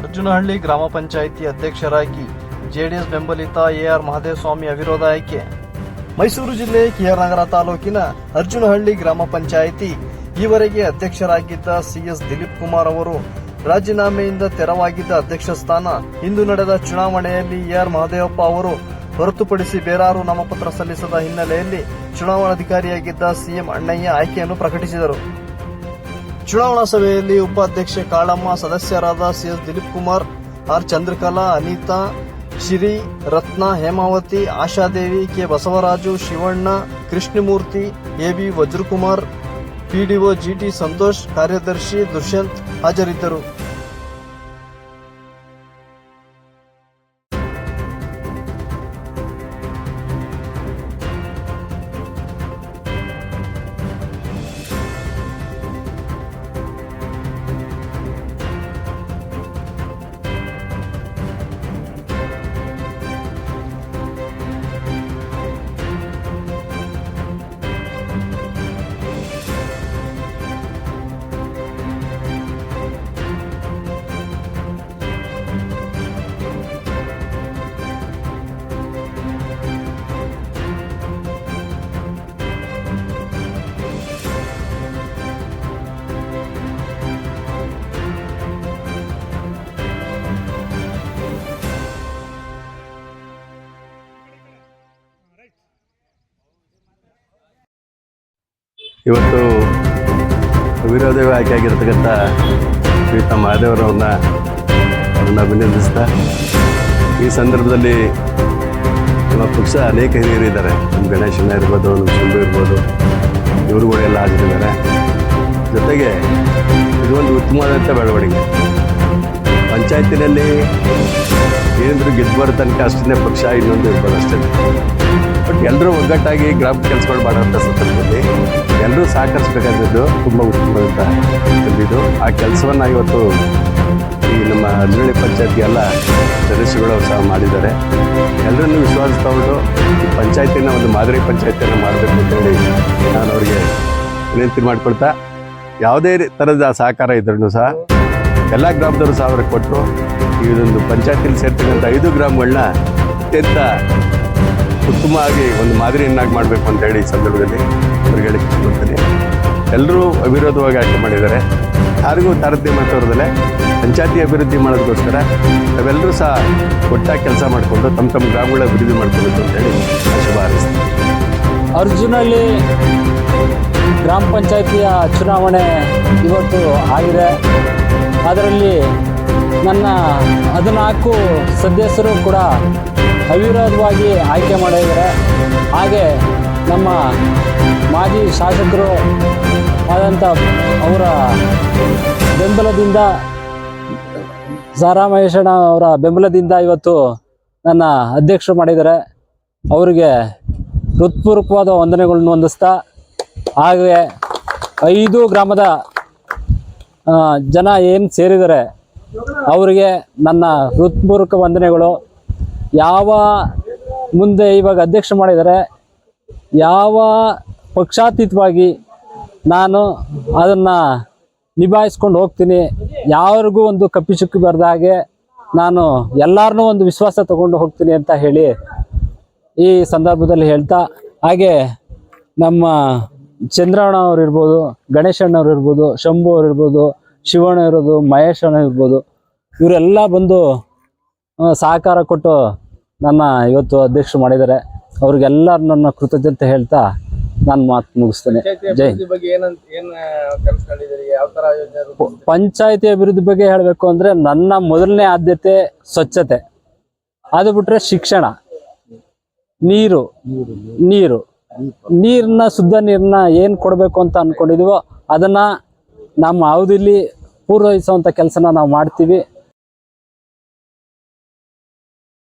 ಅರ್ಜುನಹಳ್ಳಿ ಗ್ರಾಮ ಪಂಚಾಯಿತಿ ಅಧ್ಯಕ್ಷರಾಗಿ ಜೆಡಿಎಸ್ ಬೆಂಬಲಿತ ಎಆರ್ ಮಹದೇವಸ್ವಾಮಿ ಅವಿರೋಧ ಆಯ್ಕೆ. ಮೈಸೂರು ಜಿಲ್ಲೆ ನಗರ ತಾಲೂಕಿನ ಅರ್ಜುನಹಳ್ಳಿ ಗ್ರಾಮ ಪಂಚಾಯಿತಿ ಈವರೆಗೆ ಅಧ್ಯಕ್ಷರಾಗಿದ್ದ ಸಿಎಸ್ ದಿಲೀಪ್ ಕುಮಾರ್ ಅವರು ರಾಜೀನಾಮೆಯಿಂದ ತೆರವಾಗಿದ್ದ ಅಧ್ಯಕ್ಷ ಸ್ಥಾನ ಇಂದು ನಡೆದ ಚುನಾವಣೆಯಲ್ಲಿ ಎಆರ್ ಮಹದೇವಪ್ಪ ಅವರು ಹೊರತುಪಡಿಸಿ ಬೇರಾರು ನಾಮಪತ್ರ ಸಲ್ಲಿಸದ ಹಿನ್ನೆಲೆಯಲ್ಲಿ ಚುನಾವಣಾಧಿಕಾರಿಯಾಗಿದ್ದ ಸಿಎಂ ಅಣ್ಣಯ್ಯ ಆಯ್ಕೆಯನ್ನು ಪ್ರಕಟಿಸಿದರು. ಚುನಾವಣಾ ಸಭೆಯಲ್ಲಿ ಉಪಾಧ್ಯಕ್ಷೆ ಕಾಳಮ್ಮ, ಸದಸ್ಯರಾದ CS Dilip Kumar, R Chandrakala, Anitha, Shiri Ratna Hemavathi, Ashadevi, K Basavaraju, Shivanna, Krishnamurthy, AB Vajrakumar PDO GT Santosh, ಕಾರ್ಯದರ್ಶಿ ದುಷ್ಯಂತ್ ಹಾಜರಿದ್ದರು. ಇವತ್ತು ವಿರೋಧವೇ ಆಯ್ಕೆ ಆಗಿರತಕ್ಕಂಥ ಶ್ರೀತ ಮಹಾದೇವರವ್ರನ್ನ ಅಭಿನಂದಿಸ್ತಾ, ಈ ಸಂದರ್ಭದಲ್ಲಿ ನಮ್ಮ ಪಕ್ಷ ಅನೇಕ ಹಿರಿಯರಿದ್ದಾರೆ. ನಮ್ಮ ಗಣೇಶನ ಇರ್ಬೋದು ನಮ್ಮ ಶಂಭು ಇರ್ಬೋದು ಇವರುಗಳೆಲ್ಲ ಹಾಜರಿದ್ದಾರೆ ಜೊತೆಗೆ ಇದೊಂದು ಉತ್ತಮವಾದಂಥ ಬೆಳವಣಿಗೆ. ಪಂಚಾಯತಿನಲ್ಲಿ ಏನಿದ್ರು ಗೆದ್ದು ತನಕ ಅಷ್ಟನ್ನೇ ಪಕ್ಷ ಇನ್ನೊಂದು ಇರ್ಬೋದು ಅಷ್ಟೇ. ಬಟ್ ಎಲ್ಲರೂ ಒಗ್ಗಟ್ಟಾಗಿ ಗ್ರಾಮ ಕೆಲಸಗಳು ಮಾಡೋಂಥ ಸಂದರ್ಭದಲ್ಲಿ ಎಲ್ಲರೂ ಸಹಕರಿಸಬೇಕಾದದ್ದು ತುಂಬ ಉತ್ತಮವಾದಂಥ ಇದು ಆ ಕೆಲಸವನ್ನು ಇವತ್ತು ಈ ನಮ್ಮ ಹಳ್ಳಿ ಪಂಚಾಯತ್ಗೆ ಎಲ್ಲ ಸದಸ್ಯಗಳು ಸಹ ಮಾಡಿದ್ದಾರೆ. ಎಲ್ಲರನ್ನೂ ವಿಶ್ವಾಸ ಈ ಪಂಚಾಯತಿನ ಒಂದು ಮಾದರಿ ಪಂಚಾಯತಿಯನ್ನು ಮಾಡಬೇಕು ಅಂತೇಳಿ ನಾನು ಅವರಿಗೆ ವಿನಂತಿ ಮಾಡಿಕೊಳ್ತಾ, ಯಾವುದೇ ಥರದ ಸಹಕಾರ ಇದ್ರೂ ಸಹ ಎಲ್ಲ ಗ್ರಾಮದವರು ಸಾವಿರ ಕೊಟ್ಟು ಈ ಒಂದು ಪಂಚಾಯತಿಲಿ ಸೇರ್ತಕ್ಕಂಥ ಐದು ಗ್ರಾಮಗಳನ್ನ ಅತ್ಯಂತ ಉತ್ತಮವಾಗಿ ಒಂದು ಮಾದರಿಯನ್ನಾಗಿ ಮಾಡಬೇಕು ಅಂತ ಹೇಳಿ ಈ ಸಂದರ್ಭದಲ್ಲಿ ಅವ್ರಿಗೆ ಇಷ್ಟಪಡ್ತೀನಿ ಎಲ್ಲರೂ ಅವಿರೋಧವಾಗಿ ಆಯ್ಕೆ ಮಾಡಿದ್ದಾರೆ. ಯಾರಿಗೂ ತಾರತಮ್ಯ ತೋರದಲ್ಲೇ ಪಂಚಾಯತಿ ಅಭಿವೃದ್ಧಿ ಮಾಡೋದಕ್ಕೋಸ್ಕರ ನಾವೆಲ್ಲರೂ ಸಹ ಒಟ್ಟಾಗಿ ಕೆಲಸ ಮಾಡಿಕೊಂಡು ತಮ್ಮ ತಮ್ಮ ಗ್ರಾಮಗಳ ಅಭಿವೃದ್ಧಿ ಮಾಡ್ಕೋಬೇಕು ಅಂತ ಹೇಳಿ ಶುಭ ಹಾರೈಸ್ತೀನಿ. ಅರ್ಜುನಲ್ಲಿ ಗ್ರಾಮ ಪಂಚಾಯತಿಯ ಚುನಾವಣೆ ಇವತ್ತು ಆಗಿದೆ. ಅದರಲ್ಲಿ ನನ್ನ ಹದಿನಾಲ್ಕು ಸದಸ್ಯರು ಕೂಡ ಅವಿರೋಧವಾಗಿ ಆಯ್ಕೆ ಮಾಡಿದ್ದಾರೆ. ಹಾಗೆ ನಮ್ಮ ಮಾಜಿ ಶಾಸಕರು ಆದಂಥ ಅವರ ಬೆಂಬಲದಿಂದ ಸಾರಾ ಮಹೇಶಣ್ಣ ಅವರ ಬೆಂಬಲದಿಂದ ಇವತ್ತು ನನ್ನ ಅಧ್ಯಕ್ಷರು ಮಾಡಿದ್ದಾರೆ. ಅವರಿಗೆ ಹೃತ್ಪೂರ್ವಕವಾದ ವಂದನೆಗಳನ್ನು ಹೊಂದಿಸ್ತಾ ಹಾಗೆ ಐದು ಗ್ರಾಮದ ಜನ ಏನು ಸೇರಿದ್ದಾರೆ ಅವರಿಗೆ ನನ್ನ ಹೃತ್ಪೂರ್ವಕ ವಂದನೆಗಳು. ಯಾವ ಮುಂದೆ ಇವಾಗ ಅಧ್ಯಕ್ಷ ಮಾಡಿದ್ದಾರೆ ಯಾವ ಪಕ್ಷಾತೀತವಾಗಿ ನಾನು ಅದನ್ನು ನಿಭಾಯಿಸ್ಕೊಂಡು ಹೋಗ್ತೀನಿ, ಯಾರಿಗೂ ಒಂದು ಕಪ್ಪಿ ಚುಕ್ಕಿ ಬರೆದ ಹಾಗೆ ನಾನು ಎಲ್ಲರನ್ನೂ ಒಂದು ವಿಶ್ವಾಸ ತಗೊಂಡು ಹೋಗ್ತೀನಿ ಅಂತ ಹೇಳಿ ಈ ಸಂದರ್ಭದಲ್ಲಿ ಹೇಳ್ತಾ, ಹಾಗೆ ನಮ್ಮ ಚಂದ್ರಣ್ಣ ಅವ್ರು ಇರ್ಬೋದು ಗಣೇಶಣ್ಣವ್ರು ಇರ್ಬೋದು ಶಂಭು ಅವ್ರು ಇರ್ಬೋದು ಶಿವಣ್ಣ ಇರೋದು ಮಹೇಶ್ ಅಣ್ಣ ಇರ್ಬೋದು ಇವರೆಲ್ಲ ಬಂದು ಸಹಕಾರ ಕೊಟ್ಟು ನನ್ನ ಇವತ್ತು ಅಧ್ಯಕ್ಷರು ಮಾಡಿದ್ದಾರೆ. ಅವ್ರಿಗೆಲ್ಲ ನನ್ನ ಕೃತಜ್ಞತೆ ಹೇಳ್ತಾ ನಾನು ಮಾತು ಮುಗಿಸ್ತೇನೆ. ಜೈ? ಪಂಚಾಯತಿ ಅಭಿವೃದ್ಧಿ ಬಗ್ಗೆ ಹೇಳಬೇಕು ಅಂದರೆ ನನ್ನ ಮೊದಲನೇ ಆದ್ಯತೆ ಸ್ವಚ್ಛತೆ. ಅದು ಬಿಟ್ಟರೆ ಶಿಕ್ಷಣ. ನೀರು. ನೀರು. ನೀರನ್ನ ಶುದ್ಧ ನೀರನ್ನ ಏನು ಕೊಡಬೇಕು ಅಂತ ಅನ್ಕೊಂಡಿದೀವೋ ಅದನ್ನ ನಮ್ಮ ಅವಧಿಲಿ ಪೂರ್ವಹಿಸುವಂಥ ಕೆಲಸನ ನಾವು ಮಾಡ್ತೀವಿ.